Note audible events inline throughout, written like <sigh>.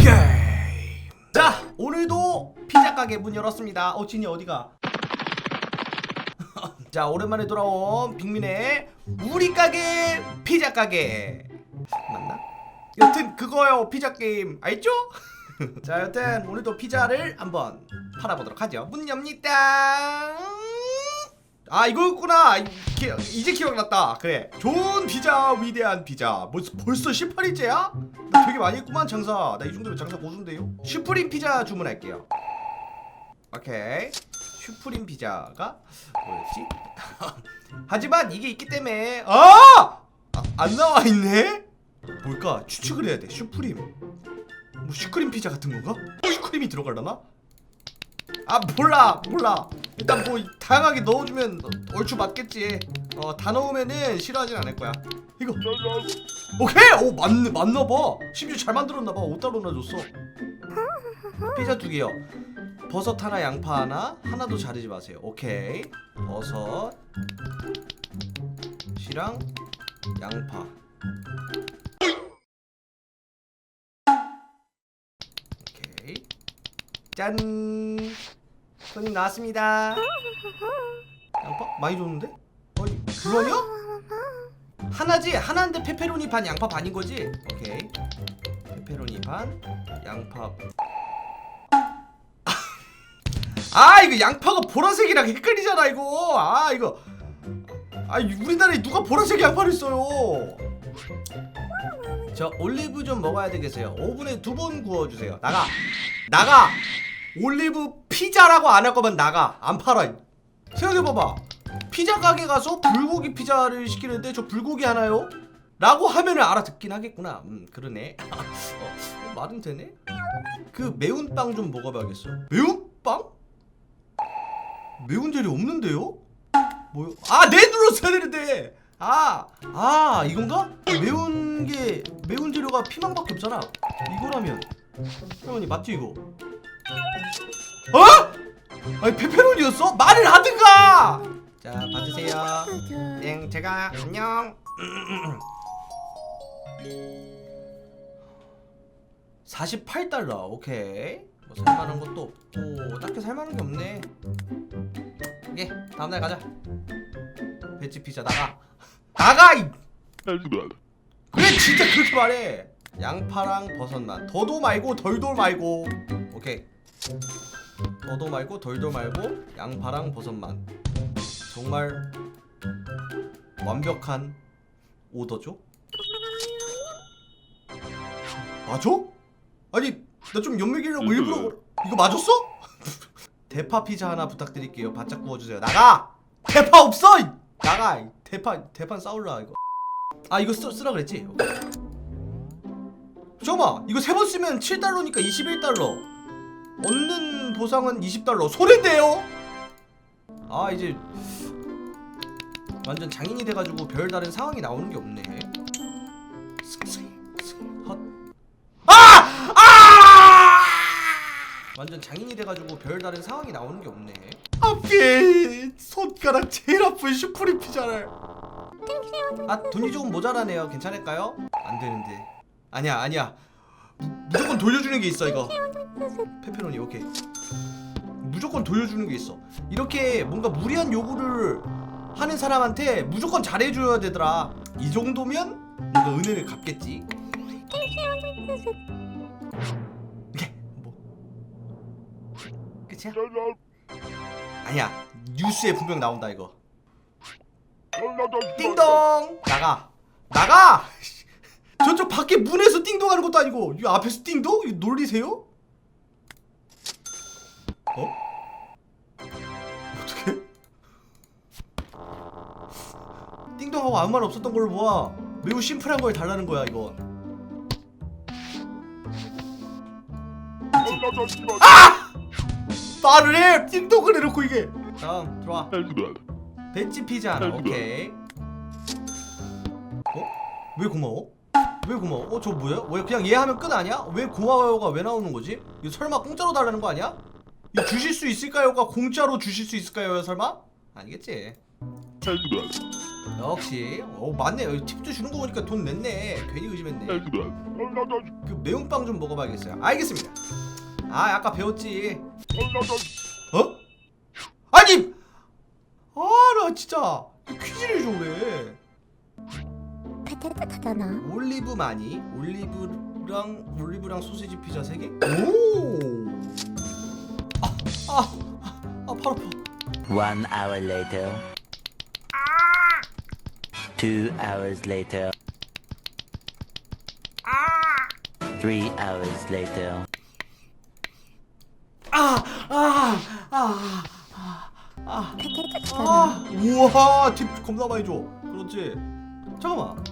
미니게임 자 오늘도 피자 가게 문 열었습니다. 어 진이 어디가? <laughs> 자 오랜만에 돌아온 빅민의 우리 가게 피자 가게. 맞나? 여튼 그거요 피자 게임. 알죠? <laughs> 자 여튼 오늘도 피자를 한번 팔아보도록 하죠. 문 엽니다 아 이거였구나 이- 기- 이제 기억났다 그래 좋은 피자 위대한 피자 뭐 벌써 18일째야? 나 되게 많이 했구만 장사 나 이 정도면 장사 고수인데요 슈프림 피자 주문할게요 오케이 슈프림 피자가 뭐였지? <laughs> 하지만 이게 있기 때문에 아! 아! 안 나와 있네? 뭘까? 추측을 해야 돼 슈프림 뭐 슈크림 피자 같은 건가? 슈크림이 들어갈라나? 아 몰라 몰라 일단 뭐 다양하게 넣어주면 얼추 맞겠지. 어 다 넣으면은 싫어하진 않을 거야. 이거. 오케이! 오 맞, 맞나 봐. 심지어 잘 만들었나봐. 5달러나 줬어. 피자 두 개요. 버섯 하나 양파 하나. 하나도 자르지 마세요. 오케이. 버섯. 시랑 양파. 짠 손님 나왔습니다. 양파? 많이 줬는데? 아니 불러냐? 하나지? 하나인데 페페로니 반 양파 반인 거지? 오케이. 페페로니 반 양파. 아 이거 양파가 보라색이랑 헷갈리잖아 이거. 아 이거. 아 우리나라에 누가 보라색 양파를 써요? 저 올리브 좀 먹어야 되겠어요. 오븐에 두 번 구워주세요. 나가. 나가 올리브 피자라고 안 할 거면 나가 안 팔아 생각해봐봐 피자 가게 가서 불고기 피자를 시키는데 저 불고기 하나요? 라고 하면은 알아듣긴 하겠구나 음 그러네 <laughs> 어, 말은 되네 그 매운 빵 좀 먹어봐야겠어 매운 빵? 매운 재료 없는데요? 뭐요? 아네 눌렀어야 되는데 아, 아 이건가? 매운 게 매운 재료가 피망밖에 없잖아 이거라면 페페로니 맞지 이거? 어? 아니 페페로니였어? 말을 하든가! 자 받으세요. 네 제가 안녕. <clears throat> 48달러 오케이. 뭐 살만한 것도 없고 딱히 살만한 게 없네. 예 다음날 가자. 배지 피자 나가. 나가 이! 그래 진짜 그렇게 말해. 양파랑 버섯만. 더도 말고 덜도 말고. 오케이 더도 말고 덜도 말고 양파랑 버섯만 정말 완벽한 오더죠? 맞아? 아니 나 좀 연맥이라고 일부러. 이거 맞았어? <laughs> 대파 피자 하나 부탁드릴게요 바짝 구워주세요 나가! 대파 없어! 이- 나가! 이 대파 대판 싸울라 이거 아 이거 쓰, 쓰라 그랬지? 잠깐만 이거 세 번 쓰면 7달러니까 21달러 얻는 보상은 20달러 소린데요? 아 이제 완전 장인이 돼가지고 별다른 상황이 나오는 게 없네 헛. 아! 아! 완전 장인이 돼가지고 별다른 상황이 나오는 게 없네 앞에 손가락 제일 아픈 슈크림 피자를 아 돈이 조금 모자라네요 괜찮을까요? 안 되는데 아니야 아니야 무, 무조건 돌려주는 게 있어 이거 페페로니 오케이. 무조건 돌려주는 게 있어. 이렇게 뭔가 무리한 요구를 하는 사람한테 무조건 잘해줘야 되더라. 이 정도면 뭔가 은혜를 갚겠지. 이게 뭐. 끝이야? 아니야. 뉴스에 분명 나온다 이거. 띵동! 나가. 나가! <laughs> 저쪽 밖에 문에서 띵동하는 것도 아니고 이 앞에서 띵동? 놀리세요? 어? 어떻게? 띵동하고 아무 말 없었던 걸로 보아 매우 심플한 걸 달라는 거야 이거 말을 해! 띵동을 해놓고 이게 다음 들어와 벤치 피자 하나 오케이 어? 왜 고마워? 왜 고마워? 어 저 뭐야? 왜 그냥 얘 하면 끝 아니야? 왜 고마워요가 왜 나오는 거지? 이거 설마 공짜로 달라는 거 아니야? 이 주실 수 있을까요가 공짜로 주실 수 있을까요? 설마? 아니겠지. 역시. 어 맞네. 팁도 주는 거 보니까 돈 냈네. 괜히 의심했네. 그 매운빵 좀 먹어봐야겠어요. 알겠습니다. 아 아까 배웠지. 어? 아니. 아나 진짜 퀴즈를 줘 왜? 올리브 많이. 올리브랑 올리브랑 소시지 피자 세 개. 오. 아, 아, 아, 팔 아파. One hour later. Two hours later. Three hours later. 아, 아, 아, 아, 아. 아, 우와, 팁 겁나 많이 줘. 그렇지. 잠깐만.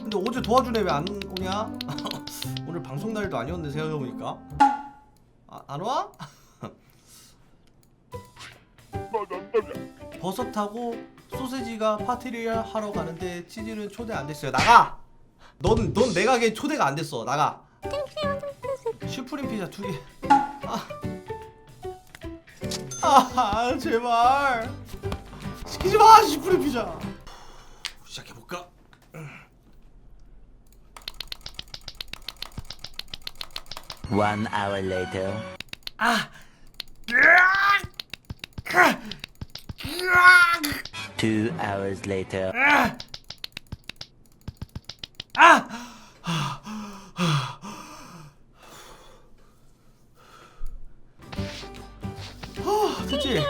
근데 어제 도와주네 왜 안 오냐? <laughs> 오늘 방송 날도 아니었는데 생각해보니까. 아, 안 와? 버섯하고 소세지가 파티를 하러 가는데 치즈는 초대 안 됐어요. 나가. 넌, 넌 내가 걔 초대가 안 됐어. 나가. 슈프림 피자 두 개. 아. 아, 제발. 시키지 마, 슈프림 피자. 시작해 볼까? One hour later. 아. Two hours later. 아, 됐지? 어?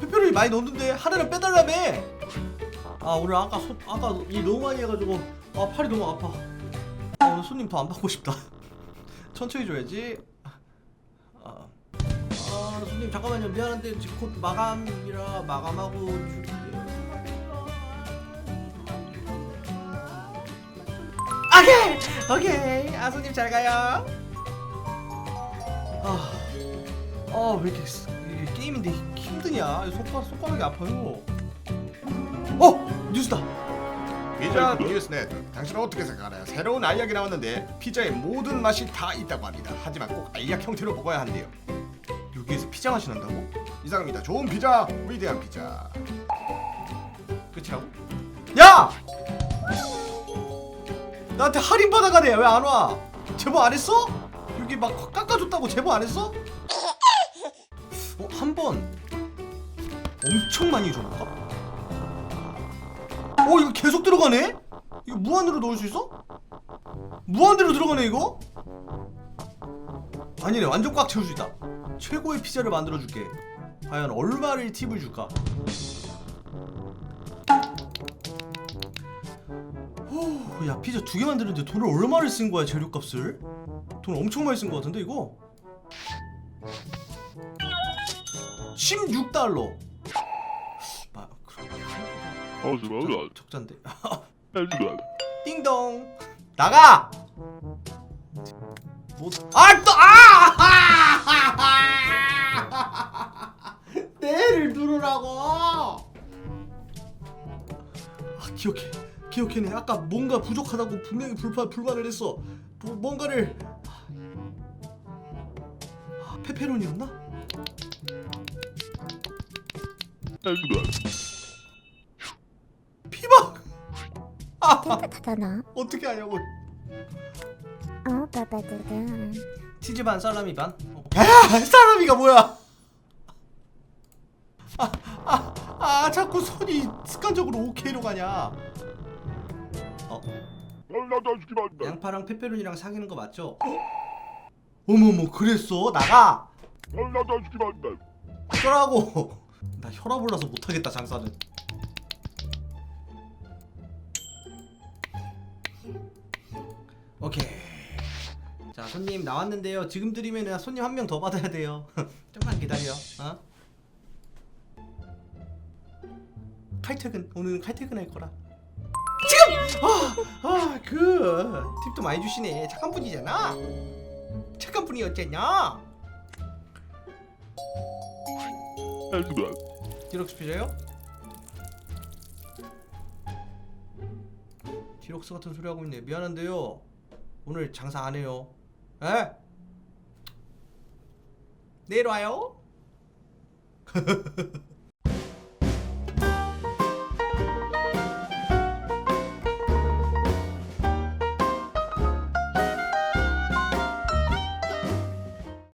페페로니 많이 넣었는데 하나는 빼달라며. 아 오늘 아까 소, 아까 일 너무 많이 해가지고 아 팔이 너무 아파. 아, 오늘 손님 더 안 받고 싶다. <laughs> 천천히 줘야지. 아, 아 손님 잠깐만요 미안한데 지금 곧 마감이라 마감하고 줄게요. 오케이 오케이 아 손님 잘 가요. 아. 아왜 이렇게 쓰- 이게 게임인데 힘드냐? 손가락 손가락이 아파요. 어 뉴스다. 피자 뉴스넷 당신은 어떻게 생각하나요? 새로운 알약이 나왔는데 피자의 모든 맛이 다 있다고 합니다. 하지만 꼭 알약 형태로 먹어야 한대요. 여기에서 피자 맛이 난다고? 이상입니다. 좋은 피자, 위대한 피자. 끝이라고? 야! 나한테 할인 받아가네 왜 안 와? 제보 안 했어? 여기 막 깎아줬다고 제보 안 했어? 어, 한 번 엄청 많이 줘볼까? 어 이거 계속 들어가네? 이거 무한으로 넣을 수 있어? 무한대로 들어가네 이거? 아니네 완전 꽉 채울 수 있다 최고의 피자를 만들어 줄게 과연 얼마를 팁을 줄까? 오, 야 피자 두 개 만드는데 돈을 얼마를 쓴 거야 재료값을? 돈 엄청 많이 쓴 거 같은데 이거? 16달러. 마, 그럼 적, 적잔데. <laughs> 띵동. 나가. 뭐? 아 또 아! 내를 누르라고. 아 기억해 기억해내 아까 뭔가 부족하다고 분명히 불판 불만을 했어 뭐, 뭔가를 아, 페페론이었나? 피박 ペテテだな 어떻게 하냐고 어, 빠바두둥. 치즈 반 살라미 반? 어. 아, 사람이가 뭐야? 아, 아, 아, 자꾸 손이 습관적으로 오케이로 가냐? 어, 양파랑 페페론이랑 사귀는 거 맞죠? 어머머, 그랬어? 나가! 쩌라고! 나 혈압 올라서 못하겠다 장사는. 오케이. 자 손님 나왔는데요. 지금 드리면 손님 한 명 더 받아야 돼요. <laughs> 좀만 기다려. 어? 칼퇴근 오늘은 칼퇴근 할 거라. 지금! 아그 팁도 많이 주시네. 착한 분이잖아. 착한 분이었잖아 디럭스 피자요? 디럭스 같은 소리 하고 있네. 미안한데요. 오늘 장사 안 해요 에? 내일 와요 <laughs>